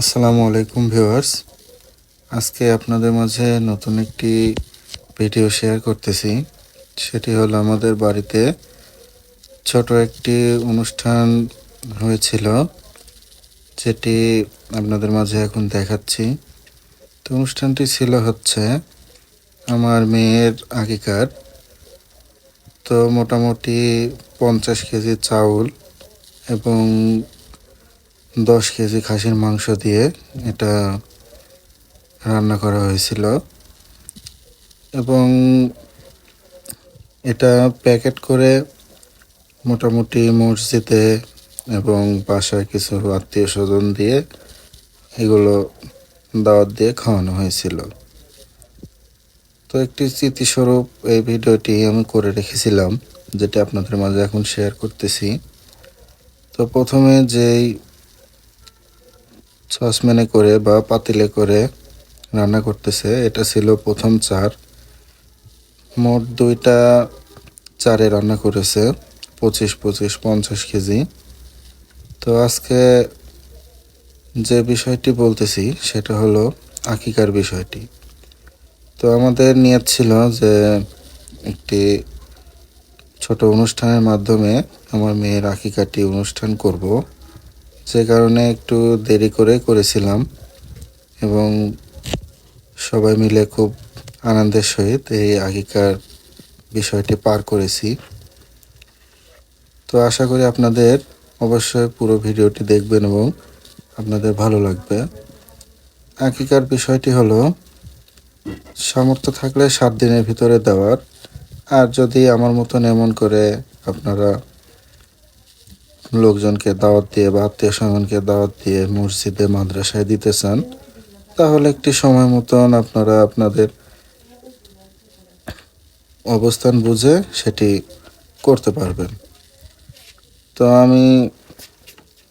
আসসালামু আলাইকুম ভিউয়ার্স। আজকে আপনাদের মাঝে নতুন একটি ভিডিও শেয়ার করতেছি। সেটি হলো আমাদের বাড়িতে ছোট একটি অনুষ্ঠান হয়েছিল, যেটি আপনাদের মাঝে এখন দেখাচ্ছি। তো অনুষ্ঠানটি ছিল হচ্ছে আমার মেয়ের আগেকার। তো মোটামুটি পঞ্চাশ কেজি চাউল এবং দশ কেজি খাসির মাংস দিয়ে এটা রান্না করা হয়েছিল। এবং এটা প্যাকেট করে মোটামুটি মসজিদে এবং বাসায় কিছু আত্মীয় স্বজন দিয়ে এগুলো দাওয়াত দিয়ে খাওয়ানো হয়েছিল। তো একটি স্মৃতিস্বরূপ এই ভিডিওটি আমি করে রেখেছিলাম, যেটা আপনাদের মাঝে এখন শেয়ার করতেছি। তো প্রথমে যেই সসম্যানে করে বা পাতিলে করে রান্না করতেছে। এটা ছিল প্রথম চার। মোট দুইটা চারে রান্না করেছে, পঁচিশ পঁচিশ, পঞ্চাশ কেজি। তো আজকে যে বিষয়টি বলতেছি, সেটা হলো আকিকার বিষয়টি। তো আমাদের নিয়ত ছিল যে একটি ছোট অনুষ্ঠানের মাধ্যমে আমার মেয়ের আকিকাটি অনুষ্ঠান করব। যে কারণে একটু দেরি করে করেছিলাম এবং সবাই মিলে খুব আনন্দের সহিত এই আগেকার বিষয়টি পার করেছি। তো আশা করি আপনাদের অবশ্যই পুরো ভিডিওটি দেখবেন এবং আপনাদের ভালো লাগবে। আকিকার বিষয়টি হলো, সামর্থ্য থাকলে সাত দিনের ভিতরে দেওয়ার, আর যদি আমার মতন এমন করে আপনারা লোকজনকে দাওয়াত দিয়ে বা আত্মীয় স্বজনকে দাওয়াত দিয়ে মসজিদে, মাদ্রাসায় দিতে চান, তাহলে একটি সময় মতন আপনারা আপনাদের অবস্থান বুঝে সেটি করতে পারবেন। তো আমি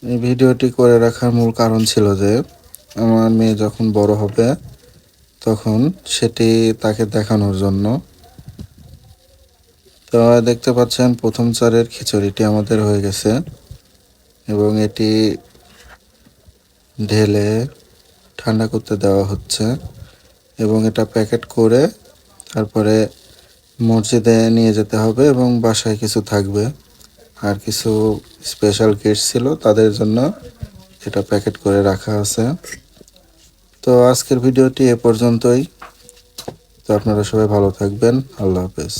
এই ভিডিওটি করে রাখার মূল কারণ ছিল যে, আমার মেয়ে যখন বড় হবে, তখন সেটি তাকে দেখানোর জন্য। তো দেখতে পাচ্ছেন, প্রথম চারের খিচুড়িটি আমাদের হয়ে গেছে। এবং এটি ঢেলে ঠান্ডা করতে দেওয়া হচ্ছে এবং এটা প্যাকেট করে তারপরে মসজিদে নিয়ে যেতে হবে এবং বাসায় কিছু থাকবে। আর কিছু স্পেশাল গেস্ট ছিল, তাদের জন্য এটা প্যাকেট করে রাখা আছে। তো আজকের ভিডিওটি এ পর্যন্তই। তো আপনারা সবাই ভালো থাকবেন। আল্লাহ হাফেজ।